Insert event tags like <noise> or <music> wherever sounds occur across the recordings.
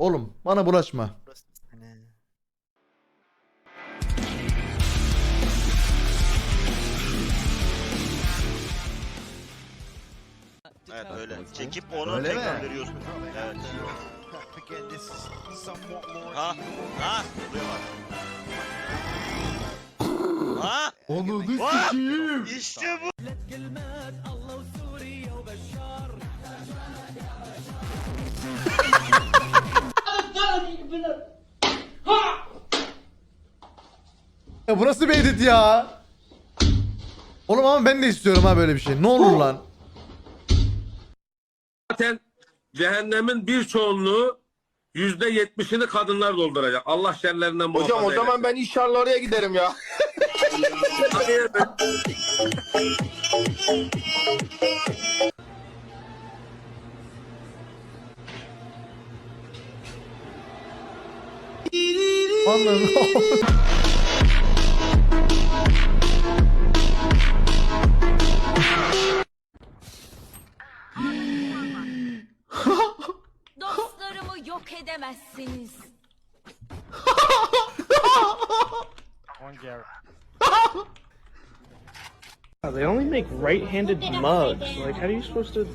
Oğlum bana bulaşma. Evet öyle. Çekip onu Öyle tekrar mi? veriyorsun. Evet. Ha ha. Buraya bak. Ha Onu Vah! işte bu. <laughs> Ya bu nasıl bir edit ya? Oğlum ama ben de istiyorum ha böyle bir şey. Ne olur lan? Zaten cehennemin bir çoğunluğu yüzde yetmişini kadınlar dolduracak. Allah şerlerinden muhafaza Hocam o zaman ben inşallah oraya giderim ya. Ben... Anladım. Dostlarımı yok edemezsiniz. They only make right-handed mugs. Like, how are you supposed to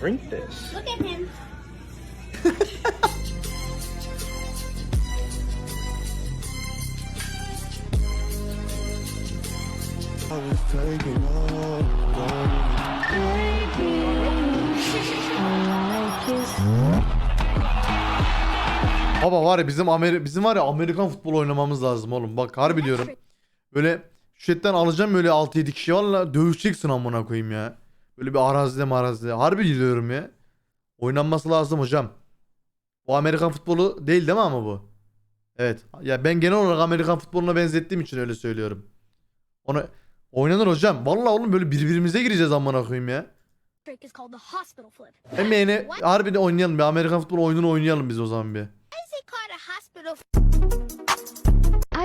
drink this? Look at him. Baba var ya bizim Ameri bizim var ya Amerikan futbol oynamamız lazım oğlum. Bak harbi diyorum. Böyle şu chatten alacağım böyle 6-7 kişi valla dövüşeceksin amına koyayım ya. Böyle bir arazide marazide. Harbi diyorum ya. Oynanması lazım hocam. Bu Amerikan futbolu değil değil mi ama bu? Evet. Ya ben genel olarak Amerikan futboluna benzettiğim için öyle söylüyorum. Onu oynanır hocam. Vallahi oğlum böyle birbirimize gireceğiz amına koyayım ya. Trick is called the hospital flip. Hem yani harbi de oynayalım bir Amerikan futbol oyununu oynayalım biz o zaman bir. Is it called a hospital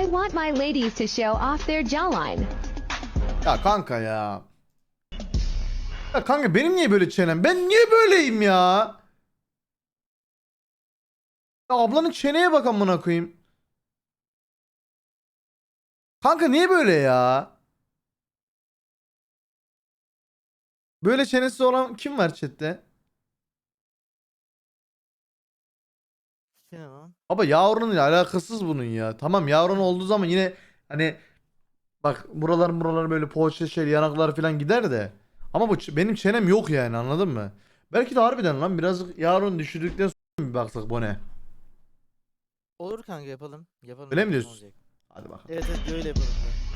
I want my ladies to show off their jawline. Ya kanka ya. Ya kanka benim niye böyle çenem? Ben niye böyleyim ya? Ya ablanın çeneye bak amına koyayım. Kanka niye böyle ya? Böyle çenesi olan kim var chatte? O? Baba yavrunun alakasız bunun ya. Tamam yavrun olduğu zaman yine hani bak buralar buralar böyle poğaça şey yanaklar falan gider de. Ama bu ç- benim çenem yok yani anladın mı? Belki de harbiden lan biraz yavrun düşürdükten sonra bir baksak bu ne? Olur kanka yapalım. Yapalım. Öyle mi Ne diyorsun? olacak? Hadi bakalım. Evet evet öyle yapalım. ya.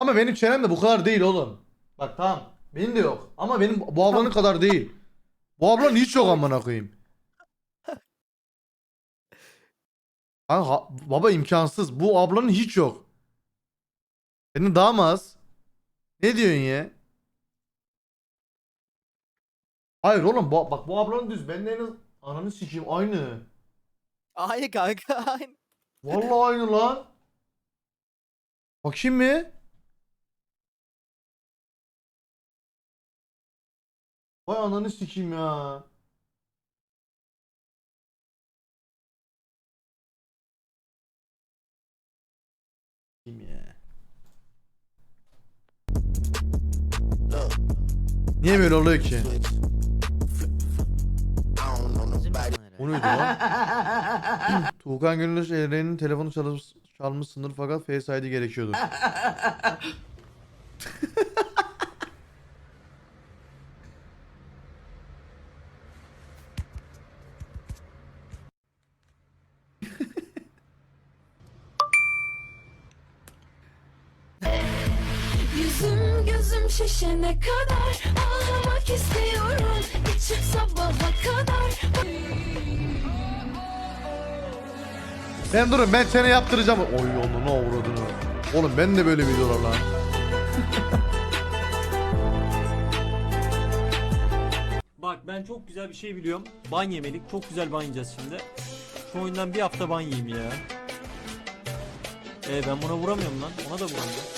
Ama benim çenem de bu kadar değil oğlum. Bak tamam. Benim de yok. Ama benim bu ablanın kadar değil. Bu ablanın hiç yok amına koyayım. Kanka, baba imkansız. Bu ablanın hiç yok. Senin daha az? Ne diyorsun ya? Hayır oğlum bu, bak bu ablanın düz. Ben de en az ananı sikeyim aynı. Aynı kanka aynı. Vallahi aynı lan. Bakayım mı? Vay ananı sikeyim ya. Kim ya? Niye böyle oluyor ki? O neydi lan? <laughs> Tuğkan Gönül Eren'in telefonu çalmış, çalmışsındır fakat Face ID gerekiyordu. <laughs> gözüm şişene kadar ağlamak istiyorum. İçim sabaha kadar. Ben durun ben seni yaptıracağım. Oy onu ne uğradığını. Oğlum ben de böyle videolar lan. Bak ben çok güzel bir şey biliyorum. Ban yemelik. Çok güzel ban yiyeceğiz şimdi. Şu oyundan bir hafta ban yiyeyim ya. E ben buna vuramıyorum lan. Ona da vuramıyorum.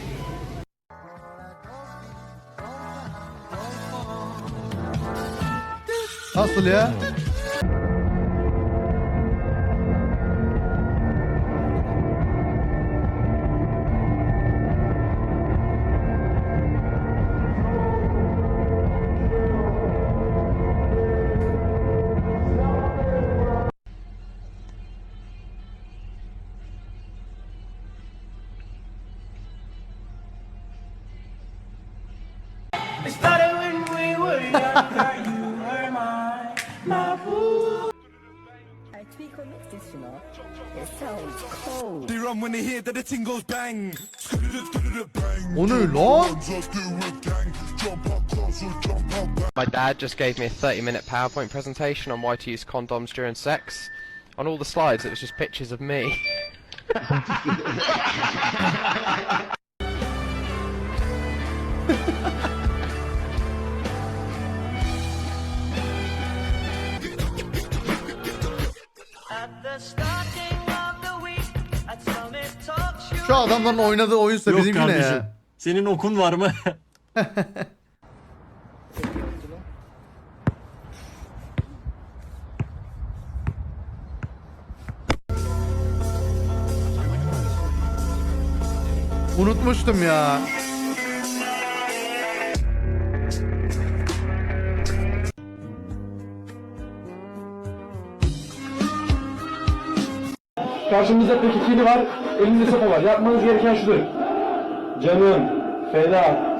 Nasıl ya? They run when they hear that the ting goes bang. 오늘 My dad just gave me a 30 minute PowerPoint presentation on why to use condoms during sex. On all the slides, it was just pictures of me. <laughs> adamların oynadığı oyunsa Yok bizimki ne kardeşim. ya? Senin okun var mı? Unutmuştum ya. Karşımızda pek ikili var, elinde sopa var. Yapmanız gereken şudur. Canım, feda,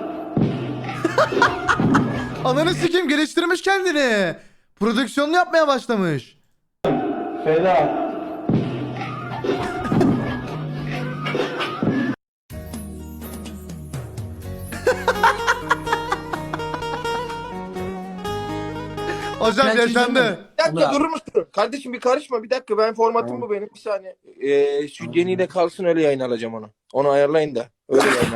<laughs> Ananı sikim geliştirmiş kendini. Prodüksiyonunu yapmaya başlamış. feda. Hocam yaşandı. Bir dakika durur musun? Kardeşim bir karışma bir dakika ben formatım bu benim bir saniye. Ee, şu Jenny de kalsın öyle yayın alacağım onu. Onu ayarlayın da öyle yayın.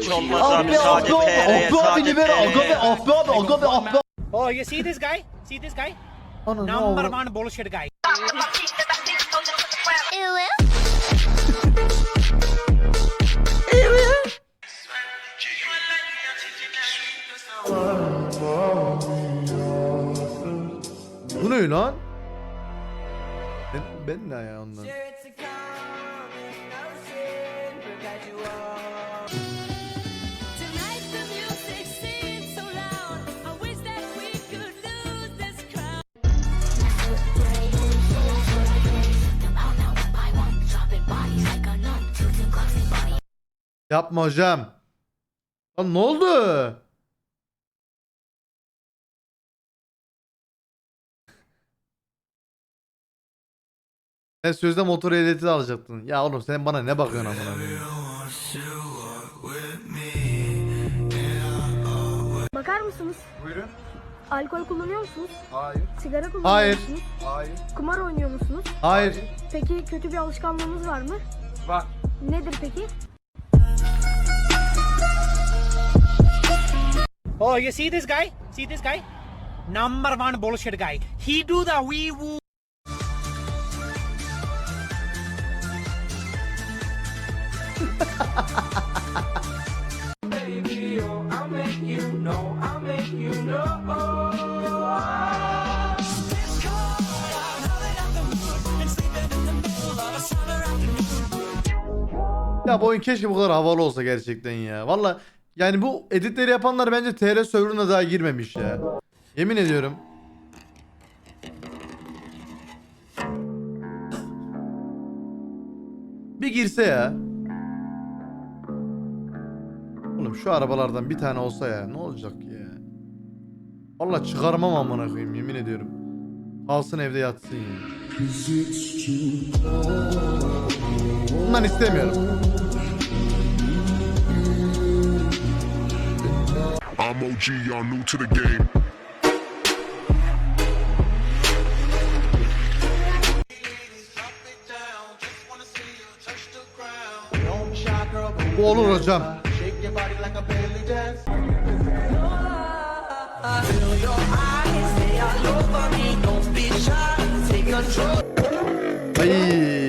Hiç olmazsa müsaade PR'ye sade PR'ye. ah be abi aga be ah be. Oh, you see this guy? See this guy? Oldu? one bullshit guy. Bu ne lan? Ben, ben ne ya ondan? Yapma hocam. Lan ne oldu? Sen sözde motor ehliyeti de alacaktın. Ya oğlum sen bana ne bakıyorsun amına koyayım? Bakar mısınız? Buyurun. Alkol kullanıyor musunuz? Hayır. Sigara kullanıyor Hayır. musunuz? Hayır. Kumar oynuyor musunuz? Hayır. Peki kötü bir alışkanlığınız var mı? Var. Nedir peki? Oh, you see this guy? See this guy? Number one bullshit guy. He do the wee woo. Ya bu oyun keşke bu kadar havalı olsa gerçekten ya. Valla yani bu editleri yapanlar bence TR serverına daha girmemiş ya. Yemin ediyorum. Bir girse ya. Oğlum şu arabalardan bir tane olsa ya ne olacak ya. Valla çıkarmam amına koyayım yemin ediyorum. Alsın evde yatsın ya. Bundan istemiyorum. I'm OG, y'all new to the game. Bu olur hocam. Ay.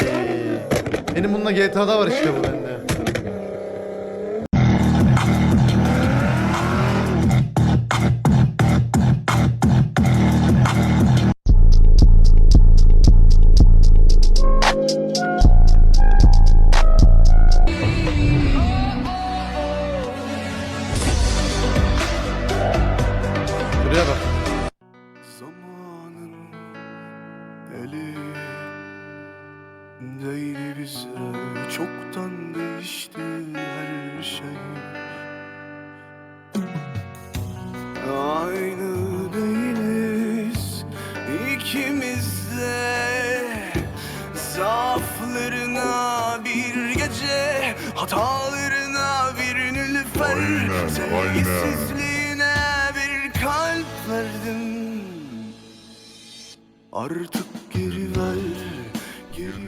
Benim bununla GTA'da var işte bu bende. Hatalarına bir nilüfer Sevgisizliğine bir kalp verdim. Artık